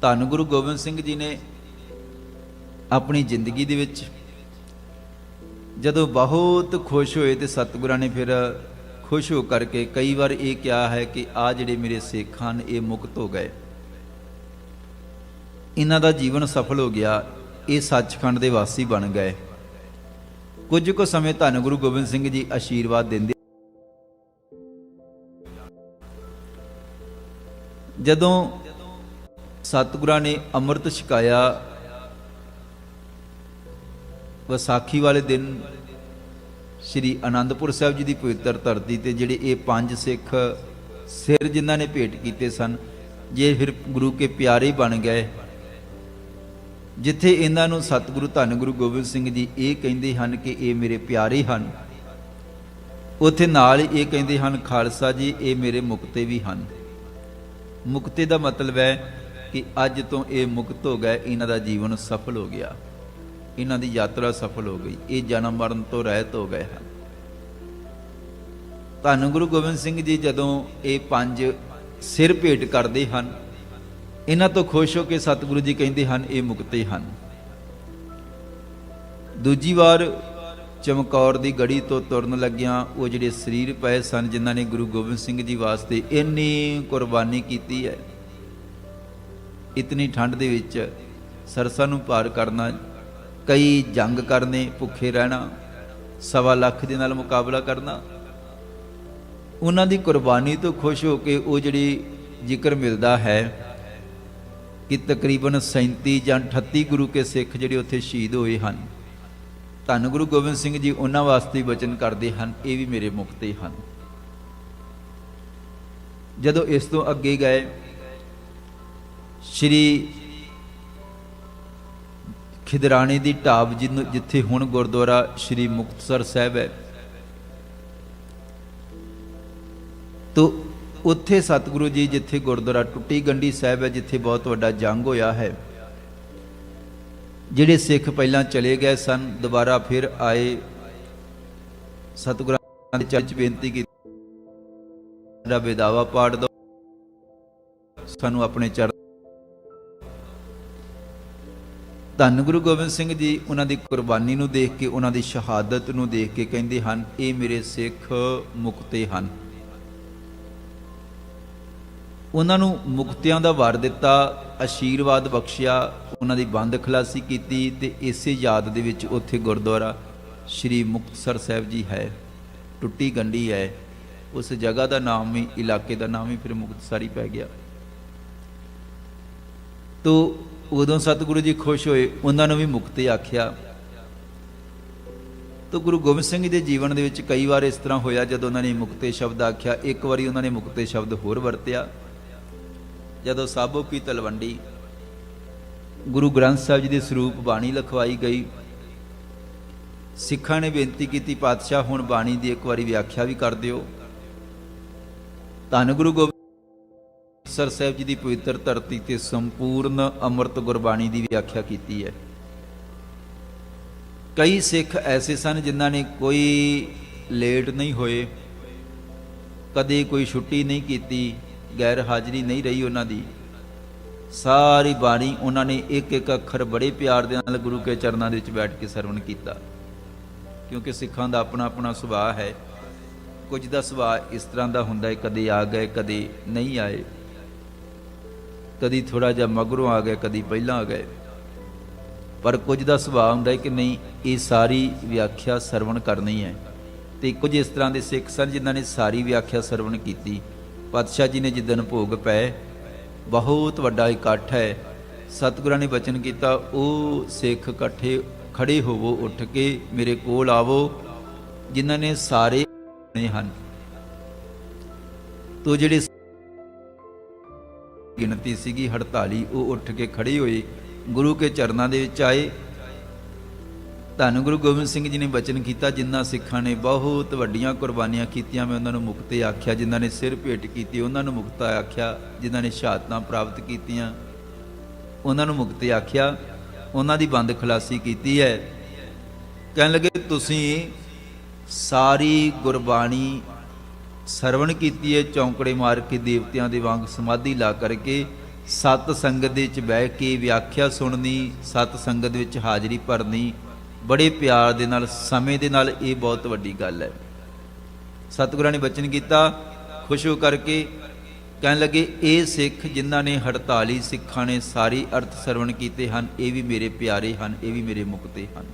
ਧੰਨ ਗੁਰੂ ਗੋਬਿੰਦ ਸਿੰਘ ਜੀ ਨੇ ਆਪਣੀ ਜ਼ਿੰਦਗੀ ਦੇ ਵਿੱਚ ਜਦੋਂ ਬਹੁਤ ਖੁਸ਼ ਹੋਏ ਤੇ ਸਤਿਗੁਰਾਂ ਨੇ ਫਿਰ ਖੁਸ਼ ਹੋ ਕਰਕੇ ਕਈ ਵਾਰ ਇਹ ਕਿਹਾ ਹੈ ਕਿ ਆ ਜਿਹੜੇ ਮੇਰੇ ਸਿੱਖ ਹਨ, ਇਹ ਮੁਕਤ ਹੋ ਗਏ। ਇਹਨਾਂ ਦਾ ਜੀਵਨ ਸਫਲ ਹੋ ਗਿਆ, ਇਹ ਸੱਚਖੰਡ ਦੇ ਵਾਸੀ ਬਣ ਗਏ। ਕੁਝ ਕੁ ਸਮੇਂ ਧੰਨ ਗੁਰੂ ਗੋਬਿੰਦ ਸਿੰਘ ਜੀ ਆਸ਼ੀਰਵਾਦ ਦਿੰਦੇ ਜਦੋਂ ਸਤਿਗੁਰਾਂ ਨੇ ਅੰਮ੍ਰਿਤ ਛਕਾਇਆ। ਵਿਸਾਖੀ ਵਾਲੇ ਦਿਨ ਸ੍ਰੀ ਅਨੰਦਪੁਰ ਸਾਹਿਬ ਜੀ ਦੀ ਪਵਿੱਤਰ ਧਰਤੀ ਤੇ ਜਿਹੜੇ ਇਹ ਪੰਜ ਸਿੱਖ ਸਿਰ ਜਿਨ੍ਹਾਂ ਨੇ ਭੇਟ ਕੀਤੇ ਸਨ, ਜੇ ਫਿਰ ਗੁਰੂ ਕੇ ਪਿਆਰੇ ਬਣ ਗਏ। ਜਿੱਥੇ ਇਹਨਾਂ ਨੂੰ ਸਤਿਗੁਰੂ ਧੰਨ ਗੁਰੂ ਗੋਬਿੰਦ ਸਿੰਘ ਜੀ ਇਹ ਕਹਿੰਦੇ ਹਨ ਕਿ ਇਹ ਮੇਰੇ ਪਿਆਰੇ ਹਨ, ਉੱਥੇ ਨਾਲ ਹੀ ਇਹ ਕਹਿੰਦੇ ਹਨ, ਖਾਲਸਾ ਜੀ, ਇਹ ਮੇਰੇ ਮੁਕਤੇ ਵੀ ਹਨ। ਮੁਕਤੇ ਦਾ ਮਤਲਬ ਹੈ ਕਿ ਅੱਜ ਤੋਂ ਇਹ ਮੁਕਤ ਹੋ ਗਏ, ਇਹਨਾਂ ਦਾ ਜੀਵਨ ਸਫਲ ਹੋ ਗਿਆ। ਇਹਨਾਂ ਦੀ ਯਾਤਰਾ ਸਫਲ ਹੋ ਗਈ। ਇਹ ਜਨਮ ਮਰਨ ਤੋਂ ਰਹਿਤ ਹੋ ਗਏ ਹਨ। ਧੰਨ ਗੁਰੂ ਗੋਬਿੰਦ ਸਿੰਘ ਜੀ ਜਦੋਂ ਇਹ ਪੰਜ ਸਿਰ ਭੇਟ ਕਰਦੇ ਹਨ, ਇਹਨਾਂ ਤੋਂ ਖੁਸ਼ ਹੋ ਕੇ ਸਤਿਗੁਰੂ ਜੀ ਕਹਿੰਦੇ ਹਨ, ਇਹ ਮੁਕਤੇ ਹਨ। ਦੂਜੀ ਵਾਰ ਚਮਕੌਰ ਦੀ ਗੜੀ ਤੋਂ ਤੁਰਨ ਲੱਗਿਆਂ, ਉਹ ਜਿਹੜੇ ਸਰੀਰ ਪਏ ਸਨ, ਜਿਨ੍ਹਾਂ ਨੇ ਗੁਰੂ ਗੋਬਿੰਦ ਸਿੰਘ ਜੀ ਵਾਸਤੇ ਇੰਨੀ ਕੁਰਬਾਨੀ ਕੀਤੀ ਹੈ ਇਤਨੀ ਠੰਡ ਦੇ ਵਿੱਚ ਸਰਸਾ ਨੂੰ ਪਾਰ ਕਰਨਾ, ਕਈ ਜੰਗ ਕਰਨੇ, ਭੁੱਖੇ ਰਹਿਣਾ, ਸਵਾ ਲੱਖ ਦੇ ਨਾਲ ਮੁਕਾਬਲਾ ਕਰਨਾ, ਉਹਨਾਂ ਦੀ ਕੁਰਬਾਨੀ ਤੋਂ ਖੁਸ਼ ਹੋ ਕੇ ਉਹ ਜਿਹੜੀ ਜ਼ਿਕਰ ਮਿਲਦਾ ਹੈ ਕਿ ਤਕਰੀਬਨ 37 ਜਾਂ 38 ਗੁਰੂ ਕੇ ਸਿੱਖ ਜਿਹੜੇ ਉੱਥੇ ਸ਼ਹੀਦ ਹੋਏ ਹਨ, ਧੰਨ ਗੁਰੂ ਗੋਬਿੰਦ ਸਿੰਘ ਜੀ ਉਹਨਾਂ ਵਾਸਤੇ ਵਚਨ ਕਰਦੇ ਹਨ, ਇਹ ਵੀ ਮੇਰੇ ਮੁਕਤੇ ਹਨ। ਜਦੋਂ ਇਸ ਤੋਂ ਅੱਗੇ ਗਏ ਸ਼੍ਰੀ ਖਿਦਰਾਣੇ ਦੀ ਢਾਬ ਜਿਹਨੂੰ ਜਿੱਥੇ ਹੁਣ ਗੁਰਦੁਆਰਾ ਸ਼੍ਰੀ ਮੁਕਤਸਰ ਸਾਹਿਬ ਹੈ। ਤੋ ਉੱਥੇ ਸਤਿਗੁਰੂ ਜੀ ਜਿੱਥੇ ਗੁਰਦੁਆਰਾ ਟੁੱਟੀ ਗੰਢੀ ਸਾਹਿਬ ਹੈ, ਜਿੱਥੇ ਬਹੁਤ ਵੱਡਾ ਜੰਗ ਹੋਇਆ ਹੈ। ਜਿਹੜੇ ਸਿੱਖ ਪਹਿਲਾਂ ਚਲੇ ਗਏ ਸਨ, ਦੁਬਾਰਾ ਫਿਰ ਆਏ। ਸਤਿਗੁਰਾਂ ਦੇ ਚਰਚ ਬੇਨਤੀ ਕੀਤੀ। ਦਾ ਬੇਦਾਵਾ ਪਾੜ ਦੋ। ਸਾਨੂੰ ਆਪਣੇ ਚਰਨ ਧੰਨ ਗੁਰੂ ਗੋਬਿੰਦ ਸਿੰਘ ਜੀ ਉਹਨਾਂ ਦੀ ਕੁਰਬਾਨੀ ਨੂੰ ਦੇਖ ਕੇ, ਉਹਨਾਂ ਦੀ ਸ਼ਹਾਦਤ ਨੂੰ ਦੇਖ ਕੇ ਕਹਿੰਦੇ ਹਨ, ਇਹ ਮੇਰੇ ਸਿੱਖ ਮੁਕਤੇ ਹਨ। ਉਹਨਾਂ ਨੂੰ ਮੁਕਤਿਆਂ ਦਾ ਵਰ ਦਿੱਤਾ, ਆਸ਼ੀਰਵਾਦ ਬਖਸ਼ਿਆ, ਉਹਨਾਂ ਦੀ ਬੰਦ ਖਲਾਸੀ ਕੀਤੀ ਤੇ ਇਸੇ ਯਾਦ ਦੇ ਵਿੱਚ ਉੱਥੇ ਗੁਰਦੁਆਰਾ ਸ਼੍ਰੀ ਮੁਕਤਸਰ ਸਾਹਿਬ ਜੀ ਹੈ, ਟੁੱਟੀ ਗੰਢੀ ਹੈ। ਉਸ ਜਗ੍ਹਾ ਦਾ ਨਾਮ ਵੀ, ਇਲਾਕੇ ਦਾ ਨਾਮ ਵੀ ਫਿਰ ਮੁਕਤਸਰ ਹੀ ਪੈ ਗਿਆ। ਤੋ ਉਦੋਂ ਸਤਿਗੁਰੂ ਜੀ ਖੁਸ਼ ਹੋਏ, ਉਹਨਾਂ ਨੂੰ ਵੀ ਮੁਕਤੀ ਆਖਿਆ। ਤਾਂ ਗੁਰੂ ਗੋਬਿੰਦ ਸਿੰਘ ਜੀ ਦੇ ਜੀਵਨ ਦੇ ਵਿੱਚ ਕਈ ਵਾਰ ਇਸ ਤਰ੍ਹਾਂ ਹੋਇਆ, ਜਦੋਂ ਉਹਨਾਂ ਨੇ ਮੁਕਤੇ ਸ਼ਬਦ ਆਖਿਆ, ਇੱਕ ਵਾਰੀ ਉਹਨਾਂ ਨੇ ਮੁਕਤੇ ਸ਼ਬਦ ਹੋਰ ਵਰਤਿਆ। ਜਦੋਂ ਸਾਬੋ ਕੀ ਤਲਵੰਡੀ, ਗੁਰੂ ਗ੍ਰੰਥ ਸਾਹਿਬ ਜੀ ਦੇ ਸਰੂਪ ਬਾਣੀ ਲਿਖਵਾਈ ਗਈ, ਸਿੱਖਾਂ ਨੇ ਬੇਨਤੀ ਕੀਤੀ, ਪਾਤਸ਼ਾਹ ਹੁਣ ਬਾਣੀ ਦੀ ਇੱਕ ਵਾਰੀ ਵਿਆਖਿਆ ਵੀ ਕਰ ਦਿਓ। ਧੰਨ ਗੁਰੂ ਗੋਬਿੰਦ ਸਰ ਸਾਹਿਬ ਜੀ ਦੀ ਪਵਿੱਤਰ ਧਰਤੀ ਤੇ ਸੰਪੂਰਨ ਅੰਮ੍ਰਿਤ ਗੁਰਬਾਣੀ ਦੀ ਵਿਆਖਿਆ ਕੀਤੀ ਹੈ। ਕਈ ਸਿੱਖ ਐਸੇ ਸਨ ਜਿਨ੍ਹਾਂ ਨੇ ਕੋਈ ਲੇਟ ਨਹੀਂ ਹੋਏ, ਕਦੇ ਕੋਈ ਛੁੱਟੀ ਨਹੀਂ ਕੀਤੀ, ਗੈਰ ਹਾਜ਼ਰੀ ਨਹੀਂ ਰਹੀ ਉਹਨਾਂ ਦੀ। ਸਾਰੀ ਬਾਣੀ ਉਹਨਾਂ ਨੇ ਇੱਕ ਇੱਕ ਅੱਖਰ ਬੜੇ ਪਿਆਰ ਦੇ ਨਾਲ ਗੁਰੂ ਕੇ ਚਰਨਾਂ ਦੇ ਵਿੱਚ ਬੈਠ ਕੇ ਸਰਵਣ ਕੀਤਾ। ਕਿਉਂਕਿ ਸਿੱਖਾਂ ਦਾ ਆਪਣਾ ਆਪਣਾ ਸੁਭਾਅ ਹੈ। ਕੁਝ ਦਾ ਸੁਭਾਅ ਇਸ ਤਰ੍ਹਾਂ ਦਾ ਹੁੰਦਾ ਹੈ, ਕਦੇ ਆ ਗਏ, ਕਦੇ ਨਹੀਂ ਆਏ। ਕਦੀ ਥੋੜਾ ਜਿਹਾ ਮਗਰੋਂ ਆ ਗਏ, ਕਦੀ ਪਹਿਲਾਂ ਆ ਗਏ। ਪਰ ਕੁਝ ਦਾ ਸੁਭਾਅ ਹੁੰਦਾ ਹੈ ਕਿ ਨਹੀਂ, ਇਹ ਸਾਰੀ ਵਿਆਖਿਆ ਸਰਵਣ ਕਰਨੀ ਹੈ। ਤੇ ਕੁਝ ਇਸ ਤਰ੍ਹਾਂ ਦੇ ਸਿੱਖ ਸਨ ਜਿਨ੍ਹਾਂ ਨੇ ਸਾਰੀ ਵਿਆਖਿਆ ਸਰਵਣ ਕੀਤੀ। ਪਾਤਸ਼ਾਹ ਜੀ ਨੇ ਜਿੱਦਨ ਭੋਗ ਪਏ, ਬਹੁਤ ਵੱਡਾ ਇਕੱਠ ਹੈ। ਸਤਿਗੁਰਾਂ ਨੇ ਬਚਨ ਕੀਤਾ, ਉਹ ਸਿੱਖ ਇਕੱਠੇ ਖੜੇ ਹੋਵੋ, ਉੱਠ ਕੇ ਮੇਰੇ ਕੋਲ ਆਵੋ, ਜਿਨ੍ਹਾਂ ਨੇ ਸਾਰੇ ਨੇ ਹਨ। ਤੋ ਜਿਹੜੇ ਗਿਣਤੀ ਸੀਗੀ 48 ਉਹ ਉੱਠ ਕੇ ਖੜੇ ਹੋਏ ਗੁਰੂ ਕੇ ਚਰਨਾਂ ਦੇ ਵਿੱਚ ਆਏ। ਧੰਨ ਗੁਰੂ ਗੋਬਿੰਦ ਸਿੰਘ ਜੀ ਨੇ ਬਚਨ ਕੀਤਾ, ਜਿਨ੍ਹਾਂ ਸਿੱਖਾਂ ਨੇ ਬਹੁਤ ਵੱਡੀਆਂ ਕੁਰਬਾਨੀਆਂ ਕੀਤੀਆਂ, ਮੈਂ ਉਹਨਾਂ ਨੂੰ ਮੁਕਤੇ ਆਖਿਆ। ਜਿਨ੍ਹਾਂ ਨੇ ਸਿਰ ਭੇਟ ਕੀਤੀ, ਉਹਨਾਂ ਨੂੰ ਮੁਕਤਾ ਆਖਿਆ। ਜਿਨ੍ਹਾਂ ਨੇ ਸ਼ਹਾਦਤਾਂ ਪ੍ਰਾਪਤ ਕੀਤੀਆਂ, ਉਹਨਾਂ ਨੂੰ ਮੁਕਤੇ ਆਖਿਆ। ਉਹਨਾਂ ਦੀ ਬੰਦ ਖਲਾਸੀ ਕੀਤੀ ਹੈ। ਕਹਿਣ ਲੱਗੇ, ਤੁਸੀਂ ਸਾਰੀ ਗੁਰਬਾਣੀ ਸਰਵਣ ਕੀਤੀ ਹੈ ਚੌਂਕੜੇ ਮਾਰ ਕੇ ਦੇਵਤਿਆਂ ਦੇ ਵਾਂਗ ਸਮਾਧੀ ਲਾ ਕਰਕੇ ਸਤ ਸੰਗਤ ਦੇ ਵਿੱਚ ਬਹਿ ਕੇ ਵਿਆਖਿਆ ਸੁਣਨੀ, ਸਤ ਸੰਗਤ ਵਿੱਚ ਹਾਜ਼ਰੀ ਭਰਨੀ, ਬੜੇ ਪਿਆਰ ਦੇ ਨਾਲ, ਸਮੇਂ ਦੇ ਨਾਲ ਇਹ ਬਹੁਤ ਵੱਡੀ ਗੱਲ ਹੈ। ਸਤਿਗੁਰਾਂ ਨੇ ਬਚਨ ਕੀਤਾ, ਖੁਸ਼ ਹੋ ਕਰਕੇ ਕਹਿਣ ਲੱਗੇ, ਇਹ ਸਿੱਖ ਜਿਨ੍ਹਾਂ ਨੇ 48 ਸਿੱਖਾਂ ਨੇ ਸਾਰੀ ਅਰਥ ਸਰਵਣ ਕੀਤੇ ਹਨ, ਇਹ ਵੀ ਮੇਰੇ ਪਿਆਰੇ ਹਨ, ਇਹ ਵੀ ਮੇਰੇ ਮੁਕਤੇ ਹਨ।